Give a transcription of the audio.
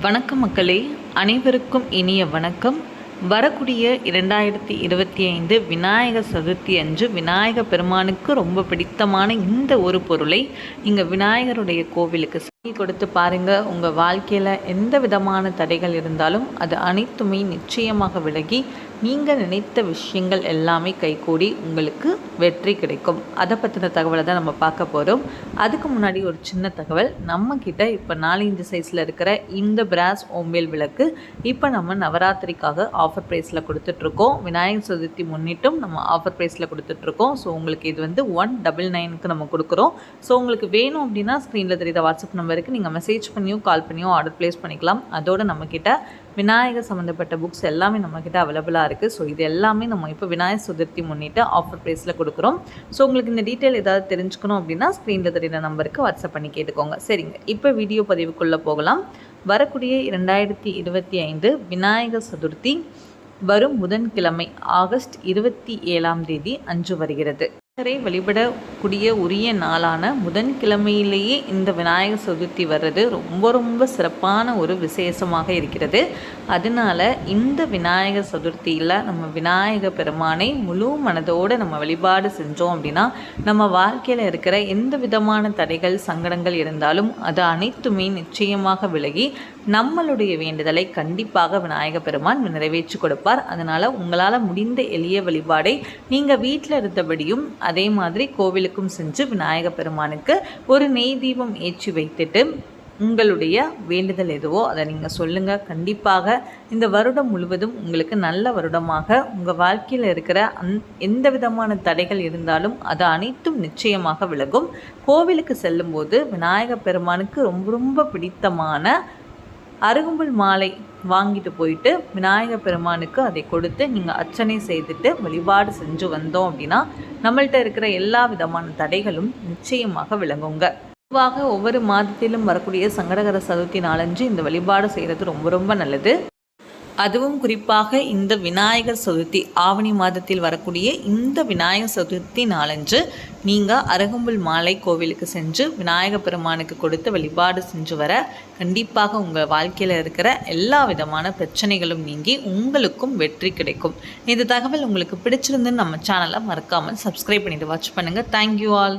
வணக்கம் மக்களே. அனைவருக்கும் இனிய வணக்கம். வரக்கூடிய இரண்டாயிரத்தி இருபத்தி ஐந்து விநாயகர் சதுர்த்தி அன்று விநாயக பெருமானுக்கு ரொம்ப பிடித்தமான இந்த ஒரு பொருளை நீங்கள் விநாயகருடைய கோவிலுக்கு கொடுத்து பாருங்க உங்கள் வாழ்க்கையில் எந்த விதமான தடைகள் இருந்தாலும் அது அனைத்துமே நிச்சயமாக விலகி நீங்கள் நினைத்த விஷயங்கள் எல்லாமே கைகூடி உங்களுக்கு வெற்றி கிடைக்கும். அதை பற்றின தகவலை தான் நம்ம பார்க்க போகிறோம் அதுக்கு முன்னாடி ஒரு சின்ன தகவல் நம்மக்கிட்ட இப்போ நாலஞ்சு சைஸில் இருக்கிற இந்த பிராஸ் ஓம்பேல் விளக்கு இப்போ நம்ம நவராத்திரிக்காக ஆஃபர் ப்ரைஸில் கொடுத்துட்ருக்கோம். விநாயகர் சதுர்த்தி முன்னிட்டும் நம்ம ஆஃபர் ப்ரைஸில் கொடுத்துட்ருக்கோம். ஸோ உங்களுக்கு இது வந்து ஒன் டபுள் நைனுக்கு நம்ம கொடுக்குறோம். ஸோ உங்களுக்கு வேணும் அப்படின்னா ஸ்க்ரீனில் தெரியுத வாட்ஸ்அப் நம்பருக்கு நீங்கள் மெசேஜ் பண்ணியோ கால் பண்ணியோ ஆர்டர் ப்ளேஸ் பண்ணிக்கலாம். அதோடு நம்மக்கிட்ட விநாயகர் சம்மந்தப்பட்ட புக்ஸ் எல்லாமே நம்மக்கிட்ட அவைலபிளாக இருக்குது ஸோ இது எல்லாமே நம்ம இப்போ விநாயகர் சதுர்த்தி முன்னிட்டு ஆஃபர் ப்ரைஸில் கொடுக்குறோம். ஸோ உங்களுக்கு இந்த டீட்டெயில் ஏதாவது தெரிஞ்சுக்கணும் அப்படின்னா ஸ்க்ரீனில் தெரியுற நம்பருக்கு வாட்ஸ்அப் பண்ணி கேட்டுக்கோங்க. சரிங்க. இப்போ வீடியோ பதிவுக்குள்ளே போகலாம். வரக்கூடிய இரண்டாயிரத்தி இருபத்தி ஐந்து விநாயகர் சதுர்த்தி வரும் புதன்கிழமை ஆகஸ்ட் இருபத்தி ஏழாம் தேதி அன்று வருகிறது. விநாயகரை வழிபடக்கூடிய உரிய நாளான புதன்கிழமையிலேயே இந்த விநாயகர் சதுர்த்தி வர்றது ரொம்ப ரொம்ப சிறப்பான ஒரு விசேஷமாக இருக்கிறது. அதனால இந்த விநாயகர் சதுர்த்தியில் நம்ம விநாயக பெருமானை முழு மனதோடு நம்ம வழிபாடு செஞ்சோம் அப்படின்னா நம்ம வாழ்க்கையில் இருக்கிற எந்த விதமான தடைகள் சங்கடங்கள் இருந்தாலும் அது அனைத்துமே நிச்சயமாக விலகி நம்மளுடைய வேண்டுதலை கண்டிப்பாக விநாயக பெருமான் நிறைவேற்றி கொடுப்பார். அதனால் உங்களால் முடிந்த எளிய வழிபாடை நீங்கள் வீட்டில் இருந்தபடியும் அதே மாதிரி கோவிலுக்கும் செஞ்சு விநாயக பெருமானுக்கு ஒரு நெய் தீபம் ஏற்றி வைத்துட்டு உங்களுடைய வேண்டுதல் எதுவோ அதை நீங்கள் சொல்லுங்கள் கண்டிப்பாக இந்த வருடம் முழுவதும் உங்களுக்கு நல்ல வருடமாக உங்கள் வாழ்க்கையில் இருக்கிற அந் எந்த விதமான தடைகள் இருந்தாலும் அது அனைத்தும் நிச்சயமாக விலகும். கோவிலுக்கு செல்லும்போது விநாயகப் பெருமானுக்கு ரொம்ப ரொம்ப பிடித்தமான அருகம்புல் மாலை வாங்கிட்டு போயிட்டு விநாயகர் பெருமானுக்கு அதை கொடுத்து நீங்கள் அர்ச்சனை செய்துட்டு வழிபாடு செஞ்சு வந்தோம் அப்படின்னா நம்மள்கிட்ட இருக்கிற எல்லா விதமான தடைகளும் நிச்சயமாக விளங்குங்க. பொதுவாக ஒவ்வொரு மாதத்திலும் வரக்கூடிய சங்கடகர சதுர்த்தி நாளஞ்சு இந்த வழிபாடு செய்கிறது ரொம்ப ரொம்ப நல்லது. அதுவும் குறிப்பாக இந்த விநாயகர் சதுர்த்தி ஆவணி மாதத்தில் வரக்கூடிய இந்த விநாயகர் சதுர்த்தி நாளன்று நீங்கள் அருகம்புல் மாலை கோவிலுக்கு சென்று விநாயகர் பெருமானுக்கு கொடுத்து வழிபாடு செஞ்சு வர கண்டிப்பாக உங்கள் வாழ்க்கையில் இருக்கிற எல்லா விதமான பிரச்சனைகளும் நீங்கி உங்களுக்கும் வெற்றி கிடைக்கும். இந்த தகவல் உங்களுக்கு பிடிச்சிருந்துன்னு நம்ம சேனலை மறக்காமல் சப்ஸ்கிரைப் பண்ணிட்டு வாட்ச் பண்ணுங்கள் தேங்க்யூ ஆல்